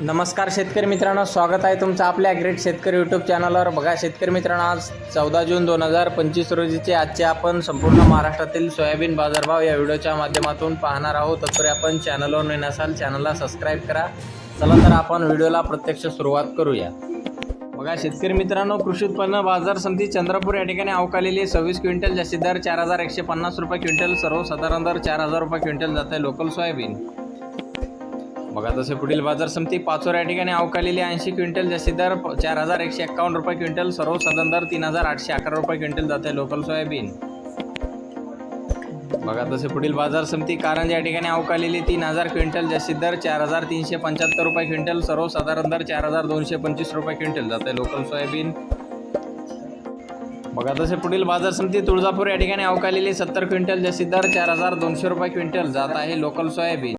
नमस्कार शेतकरी मित्रांनो स्वागत आहे तुमचं आपल्या ग्रेट शेतकरी यूट्यूब चॅनलवर बघा शेतकरी मित्रांनो आज चौदा जून दोन हजार पंचवीस रोजीचे आजचे आपण संपूर्ण महाराष्ट्रातील सोयाबीन बाजारभाव या व्हिडिओच्या माध्यमातून पाहणार आहोत. तत्पूर्वी आपण चॅनलवर नवीन असाल चॅनलला सबस्क्राईब करा. चला तर आपण व्हिडिओला प्रत्यक्ष सुरुवात करूया. बघा शेतकरी मित्रांनो कृषी उत्पन्न बाजार समिती चंद्रपूर या ठिकाणी अवकालेली सव्वीस क्विंटल जास्तीत दर चार हजार एकशे पन्नास रुपये क्विंटल सर्वसाधारण दर चार हजार रुपये क्विंटल जात आहे लोकल सोयाबीन. बघा तसे पुढील बाजार समिती पाचोरा या ठिकाणी अवकालेली ऐंशी क्विंटल जास्ती दर चार हजार एकशे एक्कावन्न रुपये क्विंटल. सर्वसाधारण दर तीन हजार आठशे अकरा रुपये क्विंटल जाते लोकल सोयाबीन. बघा तसे पुढील बाजार समिती कारंज या ठिकाणी अवकालेली तीन हजार क्विंटल जास्तीत दर चार हजार तीनशे पंच्याहत्तर रुपये क्विंटल. सर्वसाधारण दर चार हजार दोनशे पंचवीस रुपये क्विंटल जाते लोकल सोयाबीन. बघा तसे पुढील बाजार समिती तुळजापूर या ठिकाणी अवकालेली सत्तर क्विंटल जास्तीत दर चार हजार दोनशे रुपये क्विंटल जात आहे लोकल सोयाबीन.